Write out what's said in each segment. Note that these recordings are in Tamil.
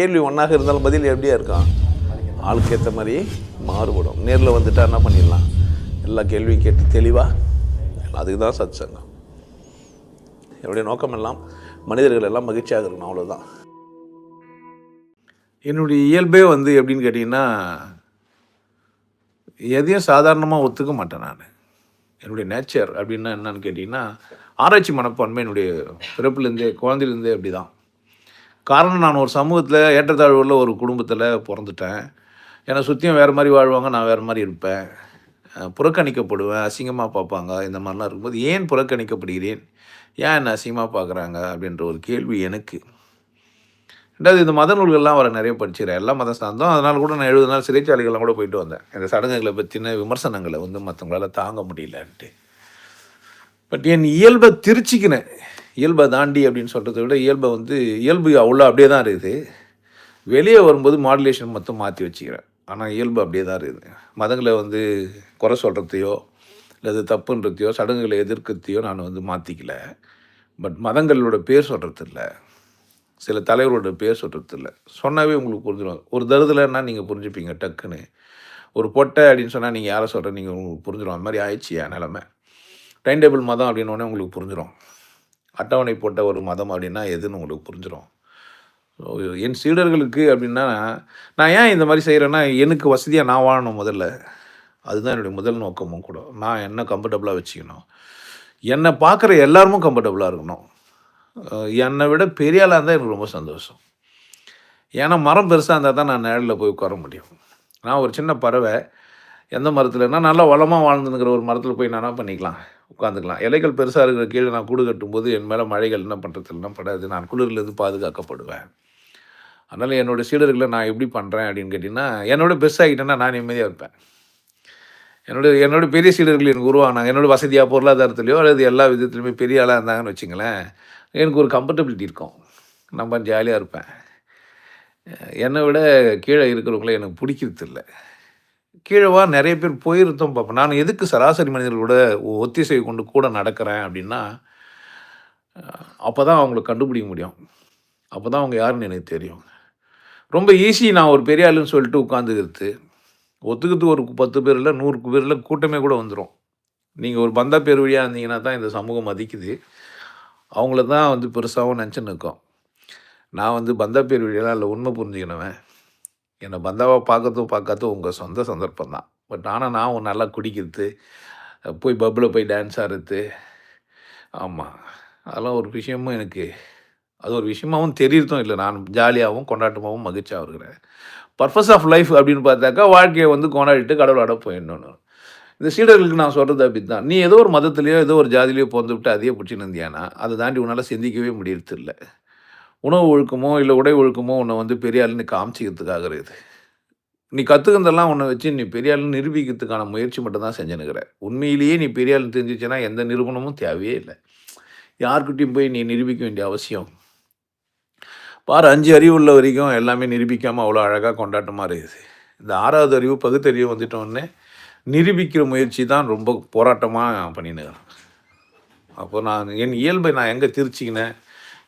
கேள்வி ஒன்றாக இருந்தாலும் பதில் எப்படியா இருக்கான் ஆளுக்கு ஏற்ற மாதிரி மாறுபடும். நேரில் வந்துட்டா என்ன பண்ணிடலாம்? எல்லா கேள்வியும் கேட்டு தெளிவாக அதுக்கு தான் சத் சங்கம் என்னுடைய நோக்கம் எல்லாம் மனிதர்கள் எல்லாம் மகிழ்ச்சியாக இருக்கணும் அவ்வளோதான் என்னுடைய இயல்பே வந்து எப்படின்னு கேட்டிங்கன்னா எதையும் சாதாரணமாக ஒத்துக்க மாட்டேன் நான். என்னுடைய நேச்சர் அப்படின்னா என்னன்னு கேட்டிங்கன்னா ஆராய்ச்சி மனப்பான்மை என்னுடைய பிறப்புலேருந்தே குழந்தையிலேருந்தே அப்படி தான் காரணம் நான் ஒரு சமூகத்தில் ஏற்றத்தாழ்வுள்ள ஒரு குடும்பத்தில் பிறந்துட்டேன். என்னை சுற்றியும் வேறு மாதிரி வாழ்வாங்க நான் வேறு மாதிரி இருப்பேன். புறக்கணிக்கப்படுவேன் அசிங்கமாக பார்ப்பாங்க இந்த மாதிரிலாம் இருக்கும்போது ஏன் புறக்கணிக்கப்படுகிறேன்? ஏன் என்னை அசிங்கமாக பார்க்குறாங்க? அப்படின்ற ஒரு கேள்வி எனக்கு. ரெண்டாவது இந்த மத நூல்கள்லாம் வர நிறைய படிச்சிடறேன் எல்லா மதம் சார்ந்தோம் அதனால் கூட நான் எழுபது நாள் சிறைச்சாலைகள்லாம் கூட போயிட்டு வந்தேன். இந்த சடங்குகளை பற்றின விமர்சனங்களை வந்து மற்றவங்களால தாங்க முடியலன்ட்டு. பட் என் இயல்பை திருச்சிக்கினேன் இயல்பை தாண்டி அப்படின்னு சொல்கிறத விட இயல்பை வந்து இயல்பு அவ்வளோ அப்படியே தான் இருக்குது. வெளியே வரும்போது மாடுலேஷன் மொத்தம் மாற்றி வச்சுக்கிறேன் ஆனால் இயல்பு அப்படியே தான் இருக்குது. மதங்களை வந்து குறை சொல்கிறதையோ அல்லது தப்புன்றதையோ சடங்குகளை எதிர்க்கிறதையோ நான் வந்து மாற்றிக்கல பட் மதங்களோட பேர் சொல்கிறது இல்லை சில தலைவரோட பேர் சொல்கிறது இல்லை சொன்னாவே உங்களுக்கு புரிஞ்சிடும். ஒரு தருதலைன்னா நீங்கள் புரிஞ்சுப்பீங்க டக்குன்னு. ஒரு பொட்டை அப்படின்னு சொன்னால் நீங்கள் யாரை சொல்கிற நீங்கள் உங்களுக்கு புரிஞ்சிடும். அந்த மாதிரி ஆயிடுச்சு என் நிலமை. டைம் டேபிள் மதம் அப்படின்னோடனே உங்களுக்கு புரிஞ்சிடும். அட்டவணை போட்ட ஒரு மதம் அப்படின்னா எதுன்னு உங்களுக்கு புரிஞ்சிடும் என் சீடர்களுக்கு அப்படின்னா நான் ஏன் இந்த மாதிரி செய்கிறேன்னா எனக்கு வசதியாக நான் வாழணும் முதல்ல. அதுதான் என்னுடைய முதல் நோக்கமும் கூட. நான் என்ன கம்ஃபர்டபுளாக வச்சுக்கணும்? என்னை பார்க்குற எல்லாருமும் கம்ஃபர்டபுளாக இருக்கணும். என்னை விட பெரிய ஆளாக இருந்தால் எனக்கு ரொம்ப சந்தோஷம். ஏன்னா மரம் பெருசாக இருந்தால் தான் நான் நிழலில் போய் உட்கார முடியும். நான் ஒரு சின்ன பறவை. எந்த மரத்துலன்னா நல்லா வளமாக வாழ்ந்துங்கிற ஒரு மரத்தில் போய் நான் என்ன பண்ணிக்கலாம்? உட்காந்துக்கலாம் இலைகள் பெருசாக இருக்கிற கீழே நான் கூடு கட்டும்போது என் மேலே மழைகள் என்ன பண்ணுறதுலாம் படாது. நான் குளிர்லேருந்து பாதுகாக்கப்படுவேன். அதனால் என்னோடய சீடர்களை நான் எப்படி பண்ணுறேன் அப்படின்னு கேட்டிங்கன்னா என்னோட பெருசாகிட்டேன்னா நான் நிம்மதியாக இருப்பேன். என்னோட என்னோட பெரிய சீடர்கள் எனக்கு உருவானாங்க. என்னோட வசதியாக பொருளாதாரத்துலையோ அல்லது எல்லா விதத்துலையுமே பெரிய ஆளாக இருந்தாங்கன்னு வச்சுங்களேன் எனக்கு ஒரு கம்ஃபர்டபிலிட்டி இருக்கும். நம்ம ஜாலியாக இருப்பேன். என்னை விட கீழே இருக்கிறவங்கள எனக்கு பிடிக்கிறது இல்லை கீழவா நிறைய பேர் போயிருந்தோம் பார்ப்போம் நான் எதுக்கு சராசரி மனிதர்களோட ஒத்திசைவு கொண்டு கூட நடக்கிறேன் அப்படின்னா அப்போ தான் அவங்கள கண்டுபிடிக்க முடியும். அப்போ தான் அவங்க யாருன்னு எனக்கு தெரியும். ரொம்ப ஈஸி நான் ஒரு பெரிய ஆளுன்னு சொல்லிட்டு உட்காந்துக்கிறது ஒத்துக்கிறது ஒரு பத்து பேரில் நூறு பேரில் கூட்டமே கூட வந்துடும் நீங்கள் ஒரு பந்தா பேர் வழியாக இருந்தீங்கன்னா தான் இந்த சமூகம் மதிக்குது. அவங்கள தான் வந்து பெருசாகவும் நினச்சின்னு இருக்கோம். நான் வந்து பந்தா பேர் வழியெல்லாம் இல்லை உண்மை புரிஞ்சுக்கினவன். என்னை பந்தாவை பார்க்கறதும் பார்க்கறதும் உங்கள் சொந்த சந்தர்ப்பம் தான். பட் ஆனால் நான் உன் நல்லா குடிக்கிறது போய் பப்பில் போய் டான்ஸ் ஆடுறது ஆமாம் அதெல்லாம் ஒரு விஷயமும் எனக்கு அது ஒரு விஷயமாவும் தெரியறதும் இல்லை. நான் ஜாலியாகவும் கொண்டாட்டமாகவும் மகிழ்ச்சியாக இருக்கிறேன். பர்பஸ் ஆஃப் லைஃப் அப்படின்னு பார்த்தாக்கா வாழ்க்கையை வந்து கொண்டாடிட்டு கடவுளோட போயிடணும் இந்த சீடர்களுக்கு நான் சொல்கிறது அப்படி தான் நீ ஏதோ ஒரு மதத்துலேயோ ஏதோ ஒரு ஜாதிலையோ பிறந்து விட்டு அதையே பிடிச்சின்னு இருந்தியானா அதை தாண்டி உன்னால் சிந்திக்கவே முடியறது இல்லை உணவு ஒழுக்கமோ இல்லை உடை ஒழுக்கமோ உன்னை வந்து பெரிய ஆளுன்னு காமிச்சிக்கிறதுக்காக இருக்குது நீ கற்றுக்கிறதெல்லாம் உன்னை வச்சு நீ பெரிய ஆளுன்னு நிரூபிக்கிறதுக்கான முயற்சி மட்டும் தான் செஞ்சுனுக்கிற உண்மையிலேயே நீ பெரிய ஆளுன்னு தெரிஞ்சிச்சுன்னா எந்த நிரூபணமும் தேவையே இல்லை. யாருக்கிட்டையும் போய் நீ நிரூபிக்க வேண்டிய அவசியம். பாரு அஞ்சு அறிவு உள்ள வரைக்கும் எல்லாமே நிரூபிக்காமல் அவ்வளோ அழகாக கொண்டாட்டமாக இருக்குது. இந்த ஆறாவது அறிவு பகுத்தறிவு வந்துட்டோடனே நிரூபிக்கிற முயற்சி தான் ரொம்ப போராட்டமாக பண்ணினுக்கிறேன் அப்போ நான் என் இயல்பை நான் எங்கே திருச்சிக்கினேன்?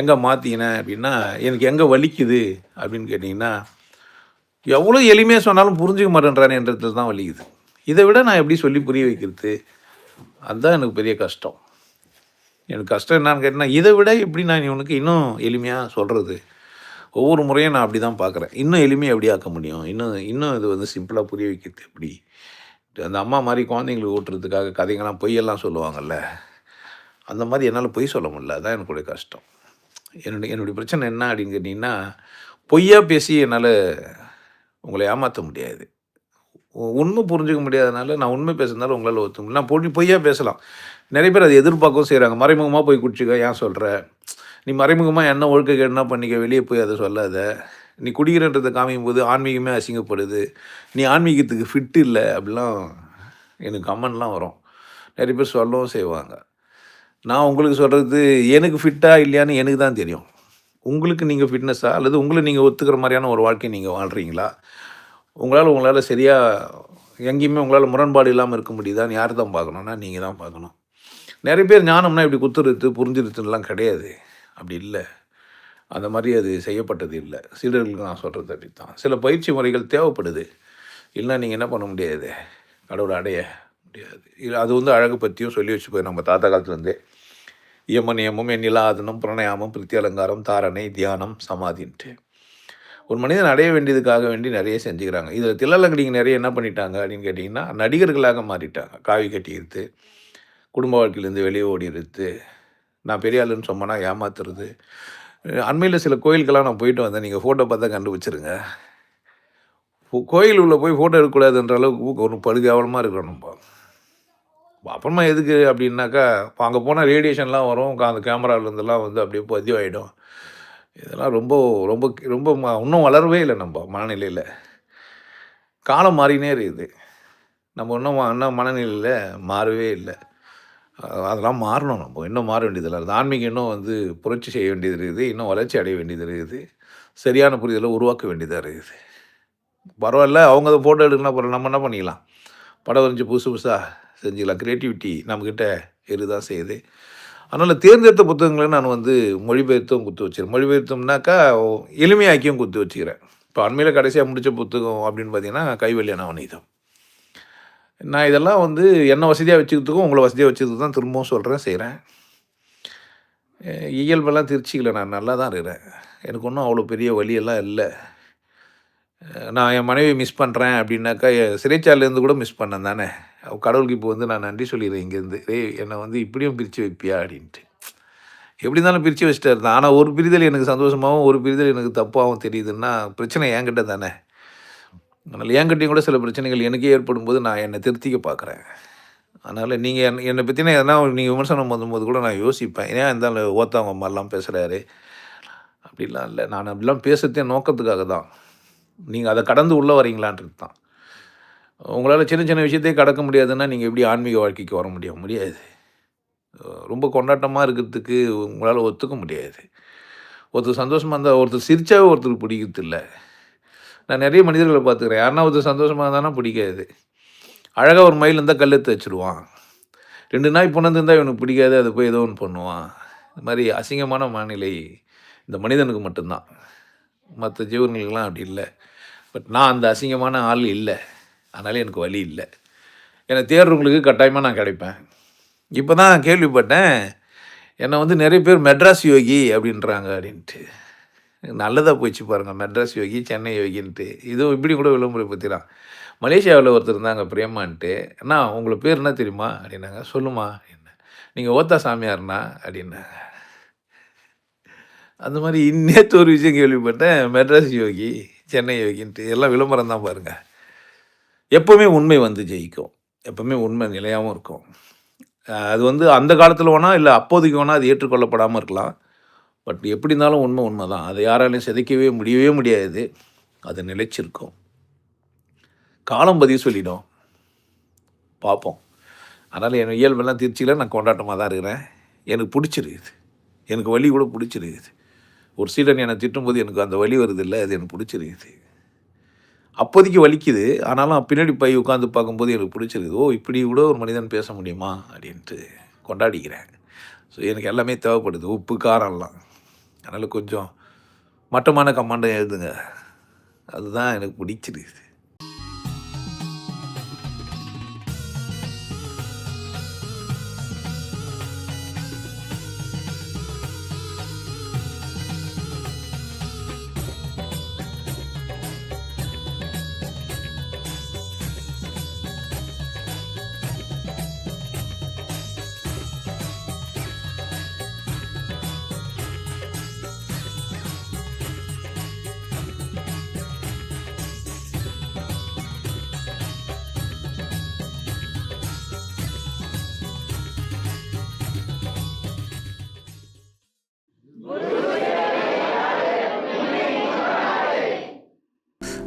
எங்கே மாற்றிக்கினேன் அப்படின்னா எனக்கு எங்கே வலிக்குது அப்படின்னு கேட்டிங்கன்னா எவ்வளோ எளிமையாக சொன்னாலும் புரிஞ்சுக்க மாட்டேன்றானேன்றதுல தான் வலிக்குது. இதை விட நான் எப்படி சொல்லி புரிய வைக்கிறது? அதுதான் எனக்கு பெரிய கஷ்டம். எனக்கு கஷ்டம் என்னன்னு கேட்டிங்கன்னா இதை விட எப்படி நான் இவனுக்கு இன்னும் எளிமையாக சொல்கிறது ஒவ்வொரு முறையும் நான் அப்படி தான் பார்க்குறேன் இன்னும் எளிமையாக எப்படி ஆக்க முடியும்? இன்னும் இன்னும் இது வந்து சிம்பிளாக புரிய வைக்கிறது எப்படி? அந்த அம்மா மாதிரி குழந்தைங்களுக்கு ஓட்டுறதுக்காக கதைங்கெல்லாம் பொய்யெல்லாம் சொல்லுவாங்கல்ல அந்த மாதிரி என்னால் பொய் சொல்ல முடியல. அதான் எனக்குடைய கஷ்டம். என்னுடைய என்னுடைய பிரச்சனை என்ன அப்படின்னு கேட்டிங்கன்னா பொய்யா பேசி என்னால் உங்களை ஏமாற்ற முடியாது. உண்மை புரிஞ்சுக்க முடியாதனால நான் உண்மை பேசுனாலும் உங்களால் ஒத்து முடியல. நான் பொய் பொய்யா பேசலாம். நிறைய பேர் அதை எதிர்பார்க்கவும் செய்கிறாங்க மறைமுகமாக போய் குடிச்சுக்க ஏன் சொல்கிற நீ மறைமுகமாக என்ன ஒழுக்க கேடுனா பண்ணிக்க வெளியே போய் அதை சொல்லாத. நீ குடிக்கிறன்றதை காமிக்கும் போது ஆன்மீகமே அசிங்கப்படுது. நீ ஆன்மீகத்துக்கு ஃபிட் இல்லை அப்படிலாம் எனக்கு கமெண்ட்லாம் வரும். நிறைய பேர் சொல்லவும் செய்வாங்க. நான் உங்களுக்கு சொல்கிறது எனக்கு ஃபிட்டாக இல்லையான்னு எனக்கு தான் தெரியும். உங்களுக்கு நீங்கள் ஃபிட்னஸாக அல்லது உங்களை நீங்கள் ஒத்துக்கிற மாதிரியான ஒரு வாழ்க்கை நீங்கள் வாழ்கிறீங்களா உங்களால் உங்களால் சரியாக எங்கேயுமே உங்களால் முரண்பாடு இல்லாமல் இருக்க முடியுதான்னு யார் தான் பார்க்கணுன்னா நீங்கள் தான் பார்க்கணும். நிறைய பேர் ஞானம்னா இப்படி குத்துறது புரிஞ்சிருத்துலாம் கிடையாது. அப்படி இல்லை. அந்த மாதிரி அது செய்யப்பட்டது இல்லை. சீடர்களுக்கு நான் சொல்கிறது அப்படி தான் சில பயிற்சி முறைகள் தேவைப்படுது. இல்லைன்னா நீங்கள் என்ன பண்ண முடியாது? கடவுளை அடைய முடியாது. இது அது வந்து அழகு பற்றியும் சொல்லி வச்சு போய் நம்ம தாத்தா காலத்துலேருந்தே யம எண்ணிலாதனம் பிரணயாமம் பிரித்தியலங்காரம் தாரணை தியானம் சமாதின்ட்டு ஒரு மனிதன் அடைய வேண்டியதுக்காக வேண்டி நிறைய செஞ்சுக்கிறாங்க. இதில் தில்லலங்கடிங்க நிறைய என்ன பண்ணிட்டாங்க அப்படின்னு கேட்டிங்கன்னா நடிகர்களாக மாறிட்டாங்க. காவி கட்டி எடுத்து குடும்ப வாழ்க்கையிலேருந்து வெளியே ஓடி எடுத்து நான் பெரிய ஆளுன்னு சொன்னேன்னா ஏமாத்துறது. அண்மையில் சில கோயிலுக்கெல்லாம் நான் போயிட்டு வந்தேன். நீங்கள் ஃபோட்டோ பார்த்தா கண்டுபிடிச்சிருங்க. கோயில் உள்ளே போய் ஃபோட்டோ எடுக்கக்கூடாதுன்ற அளவுக்கு ஒரு படுகாவலமாக இருக்கிறோம் நம்ம. அப்புறமா எதுக்கு அப்படின்னாக்கா இப்போ அங்கே போனால் ரேடியேஷன்லாம் வரும் அந்த கேமராலேருந்துலாம் வந்து அப்படியே பதிவாயிடும். இதெல்லாம் ரொம்ப ரொம்ப ரொம்ப இன்னும் வளரவே இல்லை நம்ம மனநிலையில். காலம் மாறினே இருக்குது. நம்ம இன்னும் இன்னும் மனநிலையில் மாறவே இல்லை. அதெல்லாம் மாறணும் நம்ம. இன்னும் மாற வேண்டியதில்லை இருக்குது ஆன்மீகம் இன்னும் வந்து புரட்சி செய்ய வேண்டியது இருக்குது. இன்னும் வளர்ச்சி அடைய வேண்டியது இருக்குது. சரியான புரிதலை உருவாக்க வேண்டியதாக இருக்குது. பரவாயில்ல அவங்க அதை ஃபோட்டோ எடுக்கணும் அப்புறம் நம்ம என்ன பண்ணிக்கலாம்? படம் வரைஞ்சி புதுசு புதுசாக செஞ்சுக்கலாம். க்ரியேட்டிவிட்டி நம்மக்கிட்ட இருதான் செய்யுது. அதனால் தேர்ந்தெடுத்த புத்தகங்களை நான் வந்து மொழிபெயர்த்தும் குத்து வச்சுருக்கேன் மொழிபெயர்த்தோம்னாக்கா எளிமையாக்கியும் குத்து வச்சுக்கிறேன். இப்போ அண்மையில் கடைசியாக முடித்த புத்தகம் அப்படின்னு பார்த்தீங்கன்னா கைவல்யான வணிகம் நான் இதெல்லாம் வந்து என்ன வசதியாக வச்சுக்கிறதுக்கும் உங்களை வசதியாக வச்சுக்கிறது தான் திரும்பவும் சொல்கிறேன் செய்கிறேன் இயல்பெல்லாம் திருச்சிக்கல நான் நல்லா தான் இருக்கிறேன். எனக்கு ஒன்றும் அவ்வளோ பெரிய வழியெல்லாம் இல்லை. நான் என் மனைவி மிஸ் பண்ணுறேன் அப்படின்னாக்கா என் சிறைச்சாலையிலேருந்து கூட மிஸ் பண்ணேன் தானே. கடவுளுக்கு இப்போ வந்து நான் நன்றி சொல்லிடுறேன் இங்கேருந்து. ரே என்னை வந்து இப்படியும் பிரித்து வைப்பியா? அப்படின்ட்டு. எப்படி இருந்தாலும் பிரித்து வச்சுட்டாரு தான் ஆனால் ஒரு பிரிதல் எனக்கு சந்தோஷமாகவும் ஒரு பிரிதல் எனக்கு தப்பாகவும் தெரியுதுன்னா பிரச்சனை என்கிட்ட தானே. அதனால் என்கிட்டையும் கூட சில பிரச்சனைகள் எனக்கே ஏற்படும் போது நான் என்னை திருத்திக்க பார்க்குறேன். அதனால் நீங்கள் என் என்னை பற்றின எதனா நீங்கள் விமர்சனம் பண்ணும்போது கூட நான் யோசிப்பேன். ஏன் இருந்தாலும் ஓத்தவங்க மாதிரிலாம் பேசுகிறாரு அப்படிலாம் இல்லை. நான் அப்படிலாம் பேசுறதே நோக்கத்துக்காக தான். நீங்கள் அதை கடந்து உள்ளே வரீங்களான்றது தான். உங்களால் சின்ன சின்ன விஷயத்தையே கடக்க முடியாதுன்னா நீங்கள் எப்படி ஆன்மீக வாழ்க்கைக்கு வர முடியும்? முடியாது. ரொம்ப கொண்டாட்டமாக இருக்கிறதுக்கு உங்களால் ஒத்துக்க முடியாது. ஒருத்தர் சந்தோஷமாக இருந்தால் ஒருத்தர் சிரித்தாவே ஒருத்தருக்கு பிடிக்கிறது இல்லை நான் நிறைய மனிதர்களை பார்த்துக்கிறேன். யாருன்னா ஒருத்தர் சந்தோஷமாக இருந்தானா பிடிக்காது. அழகாக ஒரு மயில் இருந்தால் கல்லெத்து வச்சுருவான். ரெண்டு நாய் புணர்ந்துருந்தால் இவனுக்கு பிடிக்காது. அது போய் ஏதோ ஒன்று பண்ணுவான். இந்த மாதிரி அசிங்கமான மனநிலை இந்த மனிதனுக்கு மட்டும்தான். மற்ற ஜீவன்களுக்கெல்லாம் அப்படி இல்லை. பட் நான் அந்த அசிங்கமான ஆள் இல்லை. அதனால எனக்கு வழி இல்லை. என்னை தேர்வுகளுக்கு கட்டாயமாக நான் கிடைப்பேன். இப்போ தான் கேள்விப்பட்டேன் என்னை வந்து நிறைய பேர் மெட்ராஸ் யோகி அப்படின்றாங்க அப்படின்ட்டு. நல்லதாக போயிடுச்சு பாருங்கள் மெட்ராஸ் யோகி சென்னை யோகின்ட்டு. இதுவும் இப்படி கூட விளம்பரம் மலேசியாவில் ஒருத்தர் இருந்தாங்க பிரேமான்ட்டு. அண்ணா உங்களை பேர் என்ன தெரியுமா? அப்படின்னாங்க சொல்லுமா அப்படின்னா நீங்கள் ஓத்தா சாமியார்ண்ணா அப்படின்னாங்க. அந்த மாதிரி இன்னேற்று ஒரு விஷயம் கேள்விப்பட்டேன் மெட்ராஸ் யோகி சென்னை யோகின்ட்டு. எல்லாம் விளம்பரம் தான் பாருங்கள் எப்போவுமே உண்மை வந்து ஜெயிக்கும். எப்போவுமே உண்மை நிலையாகவும் இருக்கும். அது வந்து அந்த காலத்தில் வேணால் இல்லை அப்போதைக்கு வேணால் அது ஏற்றுக்கொள்ளப்படாமல் இருக்கலாம். பட் எப்படி இருந்தாலும் உண்மை உண்மை தான் அதை யாராலையும் சிதைக்கவே முடியவே முடியாது. அது நிலைச்சிருக்கும். காலம் பதிவு சொல்லிடும். பார்ப்போம். அதனால் என் இயல்பெல்லாம் திருச்சியில் நான் கொண்டாட்டமாக தான் இருக்கிறேன். எனக்கு பிடிச்சிருக்குது எனக்கு வலி கூட பிடிச்சிருக்குது ஒரு சீடன் என்னை திட்டும்போது எனக்கு அந்த வலி வருது இல்லை அது எனக்கு பிடிச்சிருக்குது அப்போதைக்கு வலிக்குது. ஆனாலும் பின்னாடி போய் உட்காந்து பார்க்கும்போது எனக்கு பிடிச்சிருக்குது. ஓ இப்படி கூட ஒரு மனிதன் பேச முடியுமா? அப்படின்ட்டு கொண்டாடிக்கிறேன். ஸோ எனக்கு எல்லாமே தேவைப்படுது. உப்பு காரம்லாம் அதனால் கொஞ்சம் மட்டமான கமாண்டம் எழுதுங்க. அதுதான் எனக்கு பிடிச்சிருக்குது.